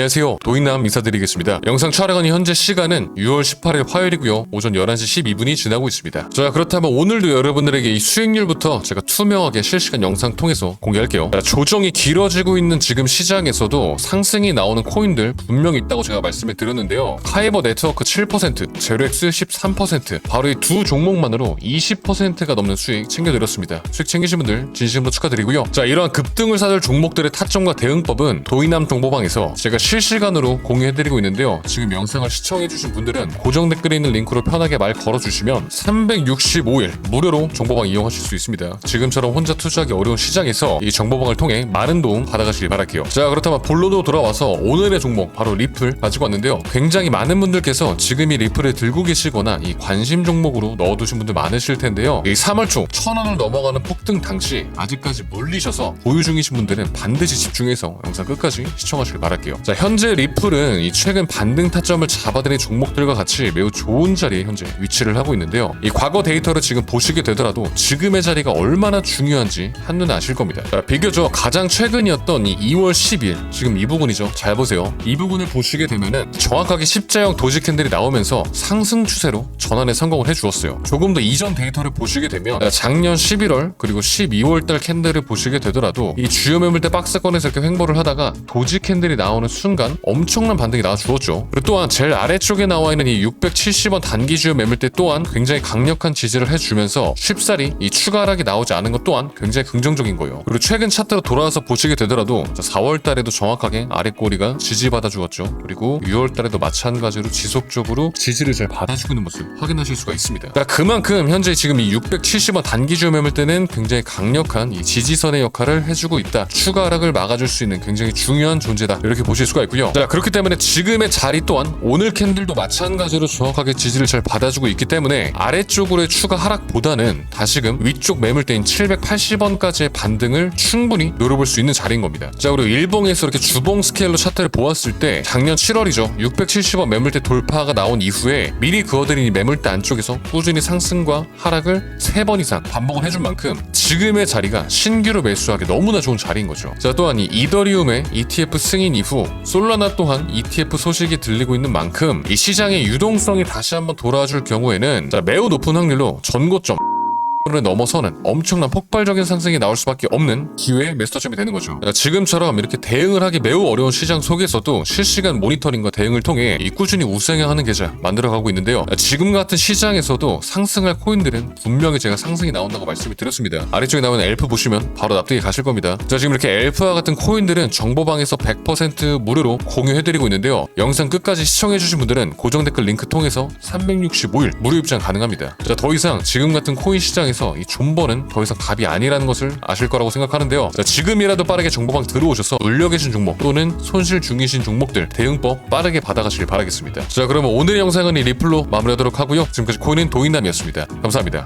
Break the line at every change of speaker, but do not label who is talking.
안녕하세요. 도인남 인사드리겠습니다. 영상 촬영하는 현재 시간은 6월 18일 화요일이고요. 오전 11시 12분이 지나고 있습니다. 자, 그렇다면 오늘도 여러분들에게 이 수익률부터 제가 투명하게 실시간 영상 통해서 공개할게요. 자, 조정이 길어지고 있는 지금 시장에서도 상승이 나오는 코인들 분명히 있다고 제가 말씀을 드렸는데요. 카이버 네트워크 7%, 제로엑스 13%, 바로 이 두 종목만으로 20%가 넘는 수익 챙겨드렸습니다. 수익 챙기신 분들 진심으로 축하드리고요. 자, 이러한 급등을 사들 종목들의 타점과 대응법은 도이남 정보방에서 제가 실시간으로 공유해드리고 있는데요. 지금 영상을 시청해주신 분들은 고정 댓글에 있는 링크로 편하게 말 걸어주시면 365일 무료로 정보방 이용하실 수 있습니다. 지금처럼 혼자 투자하기 어려운 시장에서 이 정보방을 통해 많은 도움 받아가시길 바랄게요. 자, 그렇다면 본론으로 돌아와서 오늘의 종목 바로 리플 가지고 왔는데요. 굉장히 많은 분들께서 지금 이 리플을 들고 계시거나 이 관심 종목으로 넣어두신 분들 많으실 텐데요. 이 3월 초 천원을 넘어가는 폭등 당시 아직까지 물리셔서 보유 중이신 분들은 반드시 집중해서 영상 끝까지 시청하시길 바랄게요. 자, 현재 리플은 이 최근 반등 타점을 잡아들인 종목들과 같이 매우 좋은 자리에 현재 위치를 하고 있는데요. 이 과거 데이터를 지금 보시게 되더라도 지금의 자리가 얼마나 중요한지 한눈에 아실 겁니다. 자, 비교적 가장 최근이었던 이 2월 10일 지금 이 부분이죠. 잘 보세요. 이 부분을 보시게 되면은 정확하게 십자형 도지 캔들이 나오면서 상승 추세로 전환에 성공을 해주었어요. 조금 더 이전 데이터를 보시게 되면 작년 11월 그리고 12월 달 캔들을 보시게 되더라도 이 주요 매물대 박스권에서 이렇게 횡보를 하다가 도지 캔들이 나오는 순간 엄청난 반등이 나와 주었죠. 그리고 또한 제일 아래쪽에 나와 있는 이 670원 단기 주요 매물대 또한 굉장히 강력한 지지를 해주면서 쉽사리 이 추가 하락이 나오지 않은 것 또한 굉장히 긍정적인 거예요. 그리고 최근 차트로 돌아와서 보시게 되더라도 4월 달에도 정확하게 아래 꼬리가 지지받아 주었죠. 그리고 6월 달에도 마찬가지로 지속적으로 지지를 잘 받아주고 있는 모습 확인하실 수가 있습니다. 그러니까 그만큼 현재 지금 이 670원 단기 주요 매물대는 굉장히 강력한 이 지지선의 역할을 해주고 있다. 추가 하락을 막아줄 수 있는 굉장히 중요한 존재다. 이렇게 보실 수가 있고요. 자 그렇기 때문에 지금의 자리 또한 오늘 캔들도 마찬가지로 정확하게 지지를 잘 받아주고 있기 때문에 아래쪽으로의 추가 하락보다는 다시금 위쪽 매물대인 780원까지의 반등을 충분히 노려볼 수 있는 자리인 겁니다. 자 그리고 일봉에서 이렇게 주봉 스케일로 차트를 보았을 때 작년 7월이죠. 670원 매물대 돌파가 나온 이후에 미리 그어드린 이 매물대 안쪽에서 꾸준히 상승과 하락을 3번 이상 반복을 해준 만큼 지금의 자리가 신규로 매수하기 너무나 좋은 자리인 거죠. 자 또한 이 이더리움의 ETF 승인 이후 솔라나 또한 ETF 소식이 들리고 있는 만큼 이 시장의 유동성이 다시 한번 돌아줄 경우에는 자, 매우 높은 확률로 전고점 를 넘어서는 엄청난 폭발적인 상승이 나올 수밖에 없는 기회의 매스터점이 되는 거죠. 그러니까 지금처럼 이렇게 대응을 하기 매우 어려운 시장 속에서도 실시간 모니터링과 대응을 통해 이 꾸준히 우상향하는 계좌 만들어가고 있는데요. 지금 같은 시장에서도 상승할 코인들은 분명히 제가 상승이 나온다고 말씀을 드렸습니다. 아래쪽에 나오는 엘프 보시면 바로 납득이 가실 겁니다. 자 지금 이렇게 엘프와 같은 코인들은 정보방에서 100% 무료로 공유해드리고 있는데요. 영상 끝까지 시청해주신 분들은 고정 댓글 링크 통해서 365일 무료 입장 가능합니다. 자더 이상 지금 같은 코인 시장 에서 이 존버는 더 이상 답이 아니라는 것을 아실 거라고 생각하는데요. 자, 지금이라도 빠르게 정보방 들어오셔서 울려 계신 종목 또는 손실 중이신 종목들 대응법 빠르게 받아가시길 바라겠습니다. 자 그러면 오늘 영상은 이 리플로 마무리하도록 하고요. 지금까지 코인은 도인남이었습니다. 감사합니다.